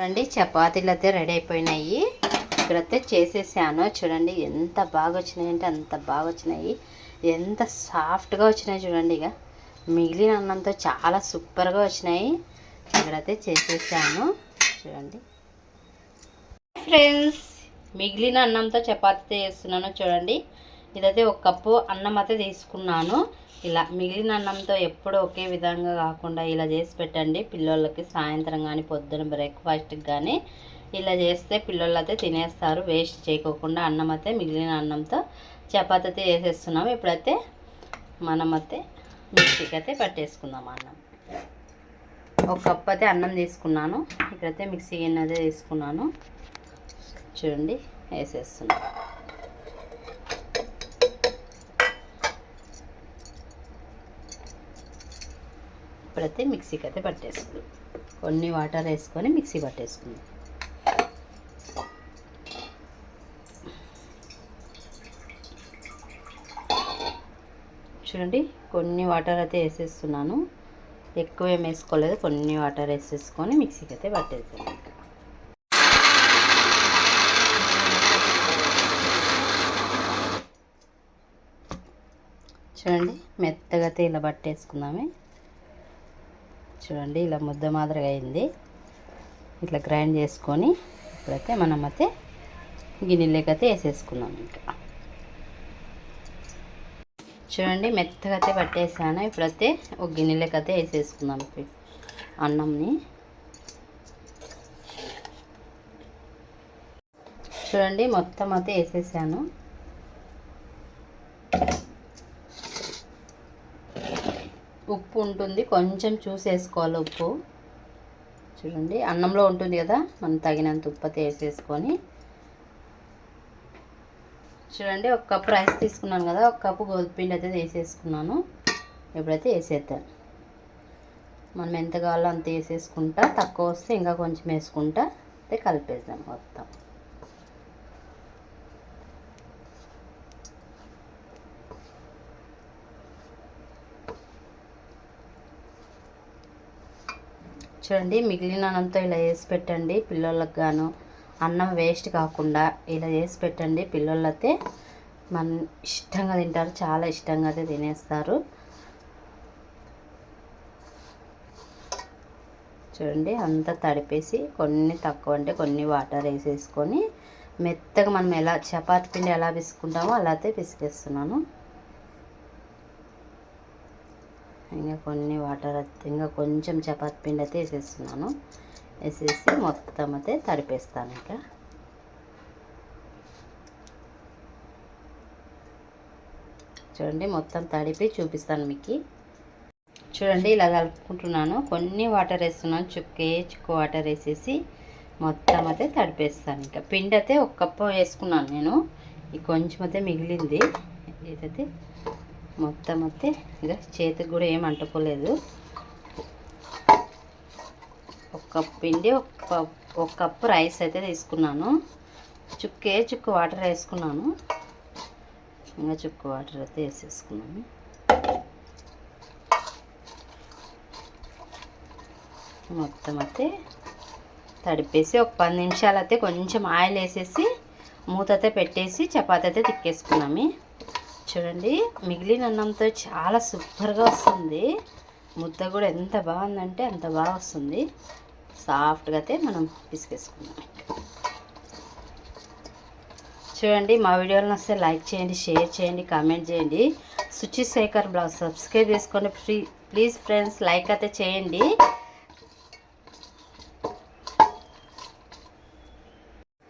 చూడండి చపాతీలు అయితే రెడీ అయిపోయినాయి. ఇక్కడైతే చేసేసాను. చూడండి ఎంత బాగా వచ్చినాయి అంటే అంత బాగా వచ్చినాయి ఎంత సాఫ్ట్గా వచ్చినాయి చూడండి ఇక. మిగిలిన అన్నంతో చాలా సూపర్గా వచ్చినాయి. ఇక్కడైతే చేసేసాను. చూడండి. ఫ్రెండ్స్ మిగిలిన అన్నంతో చపాతీ చేస్తున్నాను చూడండి. ఇదైతే ఒక కప్పు అన్నం అయితే తీసుకున్నాను. ఇలా మిగిలిన అన్నంతో ఎప్పుడు ఒకే విధంగా కాకుండా ఇలా చేసి పెట్టండి. పిల్లలకి సాయంత్రం కానీ పొద్దున బ్రేక్ఫాస్ట్కి కానీ ఇలా చేస్తే పిల్లలు అయితే తినేస్తారు. వేస్ట్ చేయకోకుండా అన్నం అయితే మిగిలిన అన్నంతో చపాతి అయితే వేసేస్తున్నాం ఇప్పుడైతే మనం అయితే మిక్సీకి అయితే పట్టేసుకుందాం అన్నం. ఒక కప్ అయితే అన్నం తీసుకున్నాను. ఇక్కడైతే మిక్సీ గిన్నె అయితే తీసుకున్నాను. చూడండి వేసేస్తున్నాను ఇప్పుడైతే మిక్సీకి అయితే పట్టేసుకుందాం. కొన్ని వాటర్ వేసుకొని మిక్సీ పట్టేసుకుందాం. చూడండి కొన్ని వాటర్ అయితే వేసేస్తున్నాను. ఎక్కువ ఏం వేసుకోలేదు కొన్ని వాటర్ వేసేసుకొని మిక్సీకి అయితే పట్టేసాను చూడండి మెత్తగా అయితే ఇలా పట్టేసుకుందామే. చూడండి ఇలా ముద్ద మాదిరిగా అయింది. ఇట్లా గ్రైండ్ చేసుకొని ఇప్పుడైతే మనం అయితే గిన్నెలకైతే వేసేసుకున్నాం ఇంకా. చూడండి మెత్తగా అయితే పట్టేసాను. ఇప్పుడైతే ఒక గిన్నెలకైతే అయితే వేసేసుకుందాం. అన్నంని. చూడండి మొత్తం అయితే వేసేసాను. ఉప్పు ఉంటుంది. కొంచెం చూసి వేసుకోవాలి ఉప్పు. చూడండి అన్నంలో ఉంటుంది కదా మనం తగినంత ఉప్పు అయితే వేసేసుకొని. చూడండి ఒక కప్పు రైస్ తీసుకున్నాను కదా ఒక కప్పు గోధుమపిండి అయితే వేసేసుకున్నాను. ఎప్పుడైతే వేసేద్దాం. మనం ఎంత కావాలో అంత వేసేసుకుంటా తక్కువ వస్తే ఇంకా కొంచెం వేసుకుంటా అయితే కలిపేద్దాం మొత్తం. చూడండి మిగిలిన అన్నంతో ఇలా వేసి పెట్టండి పిల్లలకు గాను. అన్నం వేస్ట్ కాకుండా ఇలా చేసి పెట్టండి పిల్లలైతే మన ఇష్టంగా తింటారు చాలా ఇష్టంగా అయితే తినేస్తారు. చూడండి అంతా తడిపేసి కొన్ని తక్కువ అంటే కొన్ని వాటర్ వేసేసుకొని మెత్తగా మనం ఎలా చపాతి పిండి ఎలా పిసుకుంటామో అలా అయితే పిసికేస్తున్నాను. ఇంకా కొన్ని వాటర్ ఇంకా కొంచెం చపాతి పిండి అయితే వేసేస్తున్నాను. వేసేసి మొత్తం అయితే తడిపేస్తాను ఇంకా. చూడండి మొత్తం తడిపి చూపిస్తాను మీకు. చూడండి ఇలా కలుపుకుంటున్నాను. కొన్ని వాటర్ వేస్తున్నాను. చుక్కే చుక్కు వాటర్ వేసేసి మొత్తం అయితే తడిపేస్తాను ఇంకా. పిండి అయితే ఒక కప్పు వేసుకున్నాను నేను. ఈ కొంచెం అయితే మిగిలింది. ఇదైతే మొత్తం అయితే ఇక చేతికి కూడా ఏం అంటుకోలేదు. ఒక కప్పు పిండి ఒక ఒక కప్పు రైస్ అయితే తీసుకున్నాను. చుక్కే చుక్కు వాటర్ వేసుకున్నాను. ఇంకా చుక్కు వాటర్ అయితే వేసేసుకున్నాను. మొత్తం అయితే తడిపేసి ఒక పది నిమిషాలు అయితే కొంచెం ఆయిల్ వేసేసి మూత అయితే పెట్టేసి చపాతి అయితే తిక్కేసుకున్నాము. చూడండి. మిగిలిన అన్నంతో చాలా సూపర్గా వస్తుంది. ముద్ద కూడా ఎంత బాగుందంటే అంత బాగా వస్తుంది. సాఫ్ట్గా అయితే మనం పిసికేసుకుందాం. చూడండి మా వీడియోలు వస్తే లైక్ చేయండి షేర్ చేయండి కామెంట్ చేయండి. సుచి శేఖర్ బ్లాగ్ సబ్స్క్రైబ్ చేసుకోండి. ఫ్రీ ప్లీజ్ ఫ్రెండ్స్ లైక్ అయితే చేయండి.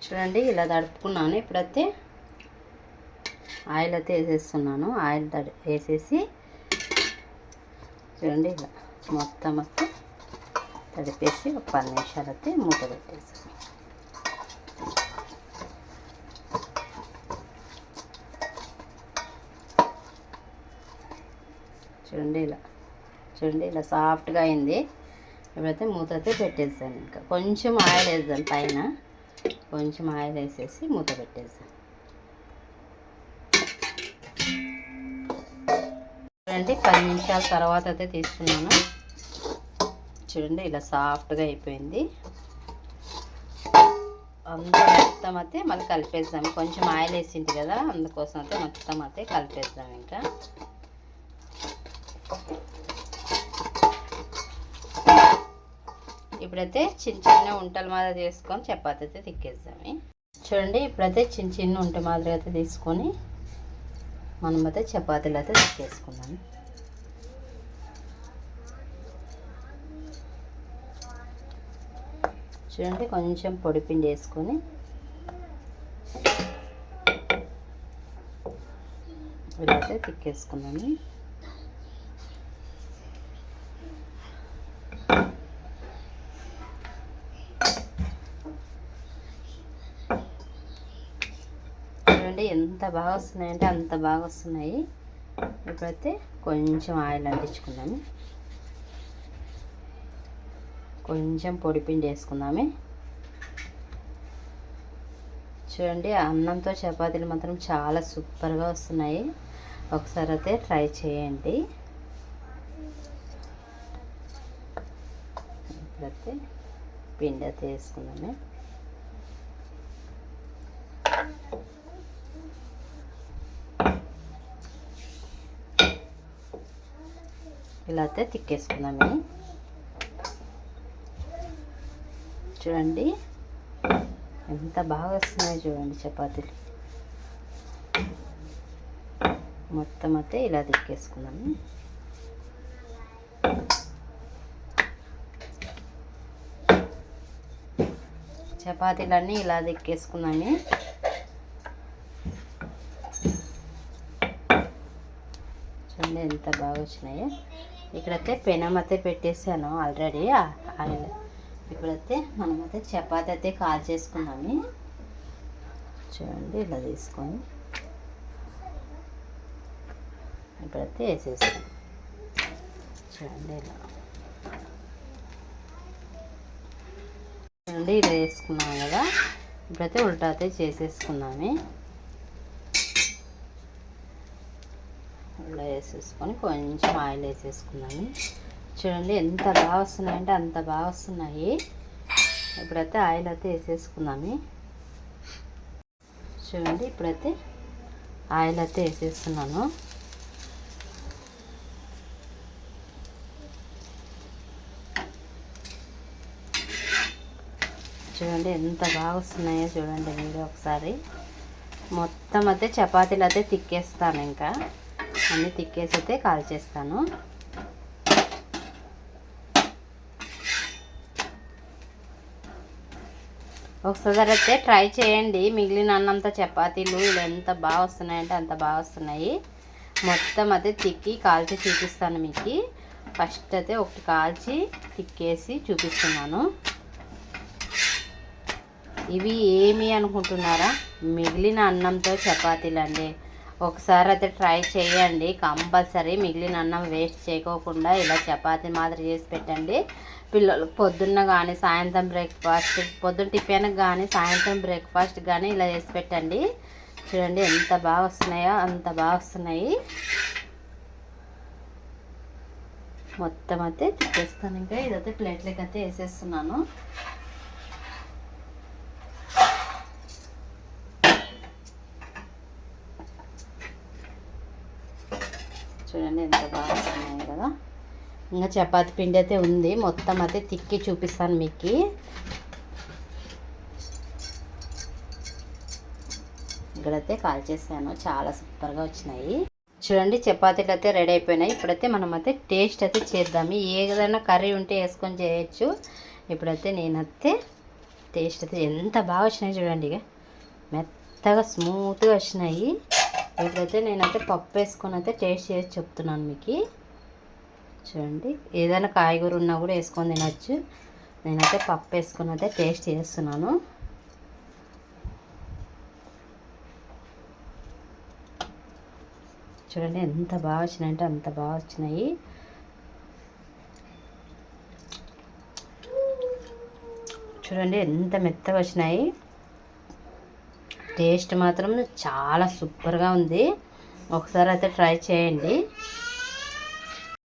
చూడండి ఇలా తడుపుకున్నాను. ఇప్పుడైతే ఆయిల్ అయితే వేసేస్తున్నాను. ఆయిల్ తడి వేసేసి చూడండి ఇలా మొత్తం అయితే తడిపేసి ఒక పది నిమిషాలు అయితే మూత పెట్టేసాను. చూడండి ఇలా చూడండి ఇలా సాఫ్ట్గా అయింది. ఇప్పుడైతే మూత అయితే పెట్టేసాను ఇంకా. కొంచెం ఆయిల్ వేద్దాం పైన. కొంచెం ఆయిల్ వేసేసి మూత పెట్టేసాను. చూడండి పది నిమిషాల తర్వాత అయితే తీసుకున్నాను. చూడండి ఇలా సాఫ్ట్గా అయిపోయింది. అంతా మొత్తం అయితే మళ్ళీ కలిపేద్దాం. కొంచెం ఆయిల్ వేసింది కదా అందుకోసం అయితే మొత్తం అయితే కలిపేద్దాం ఇంకా. ఇప్పుడైతే చిన్న చిన్న ఉంటల మాదిరి చేసుకొని చపాతి అయితే తిక్కేద్దాం చూడండి ఇప్పుడైతే చిన్న చిన్న ఉంట మాదిరి అయితే తీసుకొని మనం అయితే చపాతీలు అయితే తిక్కేసుకుందాం చూడండి కొంచెం పొడి పిండి వేసుకొని ఇలా అయితే తిక్కేసుకున్నాను చూడండి ఎంత బాగా వస్తున్నాయంటే అంత బాగా వస్తున్నాయి ఇప్పుడైతే కొంచెం ఆయిల్ అంటించుకుందాము. కొంచెం పొడి పిండి వేసుకుందామే. చూడండి అన్నంతో చపాతీలు మాత్రం చాలా సూపర్గా వస్తున్నాయి. ఒకసారి అయితే ట్రై చేయండి. ఇప్పుడైతే పిండి అయితే వేసుకుందామే. ఇలా అయితే తిక్కేసుకున్నాము చూడండి ఎంత బాగా వస్తున్నాయో చూడండి చపాతీలు. మొత్తం అయితే ఇలా తిక్కేసుకున్నాము చపాతీలన్నీ ఇలా తిక్కేసుకుందాము చూడండి ఎంత బాగా వచ్చినాయో. ఇక్కడైతే పెనం అయితే పెట్టేసాను ఆల్రెడీ ఆయిల్ ఇప్పుడైతే మనమైతే చపాతి అయితే కాల్ చేసుకున్నాము. చూడండి ఇలా తీసుకొని ఇప్పుడైతే వేసేస్తాం చూడండి ఇలా. చూడండి ఇలా వేసుకున్నాం కదా. ఇప్పుడైతే ఉల్టా అయితే చేసేసుకున్నాము ఇలా వేసేసుకొని కొంచెం ఆయిల్ వేసేసుకున్నాను. చూడండి ఎంత బాగా వస్తున్నాయంటే అంత బాగా వస్తున్నాయి. ఇప్పుడైతే ఆయిల్ అయితే వేసేసుకున్నాము చూడండి ఇప్పుడైతే ఆయిల్ అయితే వేసేస్తున్నాను చూడండి ఎంత బాగా వస్తున్నాయో చూడండి మీరు ఒకసారి. మొత్తం అయితే చపాతీలు అయితే తిక్కేస్తాను ఇంకా. అన్నీ తిక్కేసి అయితే కాల్చేస్తాను ఒకసారి అయితే ట్రై చేయండి. మిగిలిన అన్నంత చపాతీలు ఇలా ఎంత బాగా వస్తున్నాయంటే అంత బాగా వస్తున్నాయి. మొత్తం అయితే తిక్కి కాల్చి చూపిస్తాను మీకు. ఫస్ట్ అయితే ఒకటి కాల్చి తిక్కేసి చూపిస్తున్నాను. ఇవి ఏమి అనుకుంటున్నారా? మిగిలిన అన్నంతో చపాతీలు అండి ఒకసారి అయితే ట్రై చేయండి. కంపల్సరీ మిగిలిన అన్నం వేస్ట్ చేయకోకుండా ఇలా చపాతి మాదిరి చేసి పెట్టండి. పిల్లలు పొద్దున్న కానీ సాయంత్రం బ్రేక్ఫాస్ట్ పొద్దున్న టిఫిన్ కానీ సాయంత్రం బ్రేక్ఫాస్ట్ కానీ ఇలా చేసి పెట్టండి. చూడండి ఎంత బాగా వస్తున్నాయో అంత బాగా వస్తున్నాయి. మొత్తం అయితే తిప్పేస్తాను ఇంకా. ఇదైతే ప్లేట్లకి అయితే వేసేస్తున్నాను చూడండి ఎంత బాగా వస్తున్నాయి కదా ఇంకా చపాతి పిండి అయితే ఉంది. మొత్తం అయితే తిక్కి చూపిస్తాను మీకు. ఇక్కడైతే కాల్ చేశాను. చాలా సూపర్గా వచ్చినాయి. చూడండి చపాతీలు అయితే రెడీ అయిపోయినాయి. ఇప్పుడైతే మనం అయితే టేస్ట్ అయితే చేద్దాము ఏదైనా కర్రీ ఉంటే వేసుకొని చేయొచ్చు. ఇప్పుడైతే నేనైతే టేస్ట్ అయితే ఎంత బాగా వచ్చినాయి చూడండి ఇక. మెత్తగా స్మూత్గా వచ్చినాయి. ఇప్పుడైతే నేనైతే పప్పు వేసుకొని అయితే టేస్ట్ చేసి చెప్తున్నాను మీకు. చూడండి. ఏదైనా కాయగూర ఉన్నా కూడా వేసుకొని తినచ్చు. నేనైతే పప్పు వేసుకుని అయితే టేస్ట్ చేస్తున్నాను. చూడండి ఎంత బాగా వచ్చినాయంటే అంత బాగా వచ్చినాయి. చూడండి ఎంత మెత్తగా వచ్చినాయి. టేస్ట్ మాత్రం చాలా సూపర్గా ఉంది. ఒకసారి అయితే ట్రై చేయండి.